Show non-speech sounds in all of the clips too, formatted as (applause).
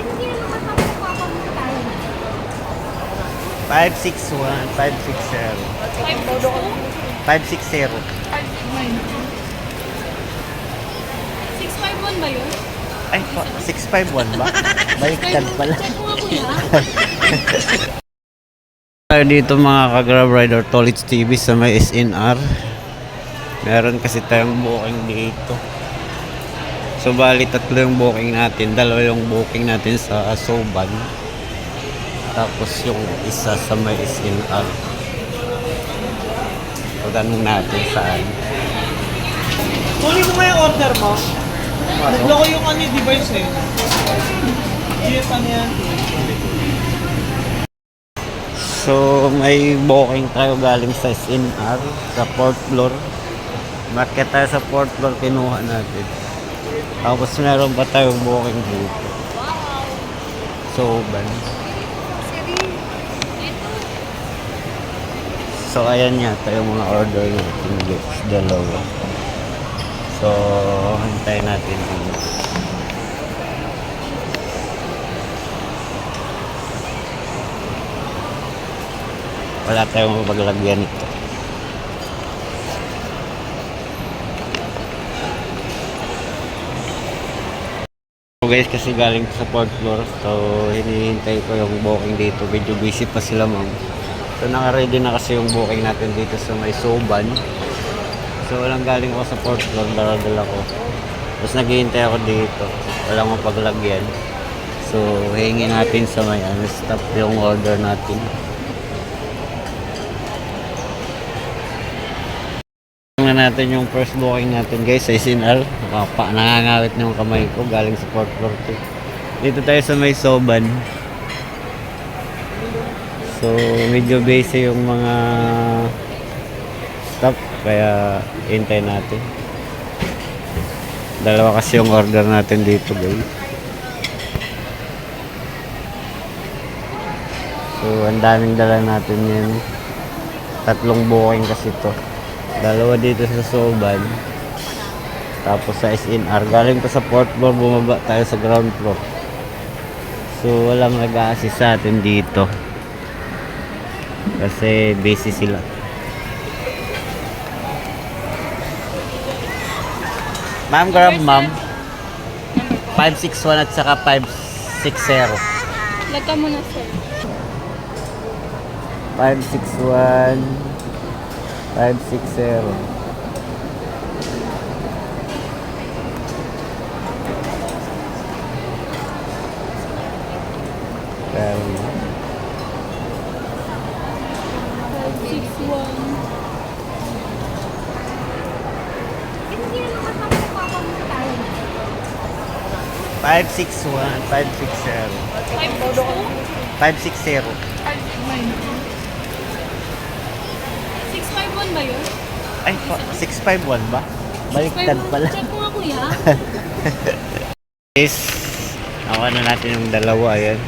Hindi naman kapapapagod tayo. 561, 560. 560. 651 ba yun? Ay, pa- 651 ba? Baliktad pala. Tayo dito mga ka-Grab Rider Tolits TV sa may SNR. Meron kasi tayong booking dito. So bali tatlo yung booking natin. Dalawa yung booking natin sa Soban. Tapos yung isa sa may SNR. So tanong natin saan. Kunin mo yung order mo. Nagloko yung ano yung device eh. Jeep ano yan? So may booking tayo galing sa SNR sa fourth floor. Market tayo sa fourth floor kinuha natin. Tapos meron pa tayong booking dito. Soban. So ayan yata yung mga order natin guys, dalawa. So hintayin natin dito. Wala tayong mapaglagyan nito. Guys, kasi galing sa fourth floor. So, hinihintay ko yung booking dito. Medyo busy pa sila ma'am. So, naka-ready na kasi yung booking natin dito sa may Soban. So, walang galing ako sa fourth floor. Dala-dala ko. Tapos naghihintay ako dito. Walang mapaglagyan. So, hingi natin sa may ano, stop yung order natin. Tingnan natin yung first booking natin guys sa SNR. Pa, nangangawit na yung kamay ko galing sa fourth floor to. Dito tayo sa may Soban. So medyo busy yung mga stop kaya hintay natin. Dalawa kasi yung order natin dito guys. So ang daming dala natin yan. Tatlong booking kasi to. Dalawa dito sa Soban. Tapos sa SNR. Galing pa sa fourth floor, bumaba tayo sa ground floor. So walang nag-a-assist sa atin dito. Kasi busy sila. Ma'am, grab ma'am. 561 at saka 560. Lagka mo na sir. 561 560 Pero, 561. Hindi naman kapapapagod tayo. 561 560 560 651 ba yun? Ay, pa- 651 ba? Baliktad 651. pala. Check mo nga kuya. (laughs) Guys, nakuha na natin yung dalawa, ayan.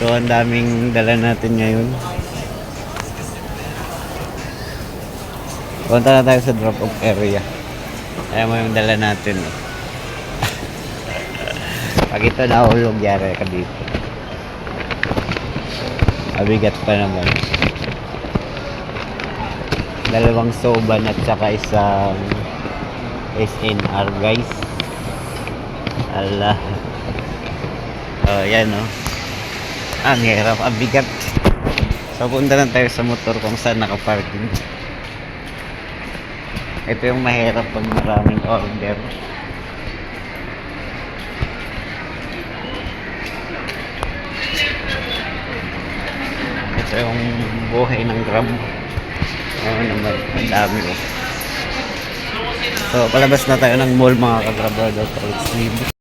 So, ang daming dala natin ngayon. Punta na tayo sa drop-off area. Ayan mo yung dala natin. Oh. (laughs) Pag ito nahulog, yari ka dito. Abigat pa naman. Dalawang soban at saka isang SNR guys. Ala. Oh, yan oh. Ang hirap, ang bigat. So, punta lang tayo sa motor kung saan nakaparking. Ito yung mahirap pag maraming order. Ito yung buhay ng Grab. Oo naman, ang dami oh. So, palabas na tayo ng mall mga ka-Grab Brother Trolls Libre.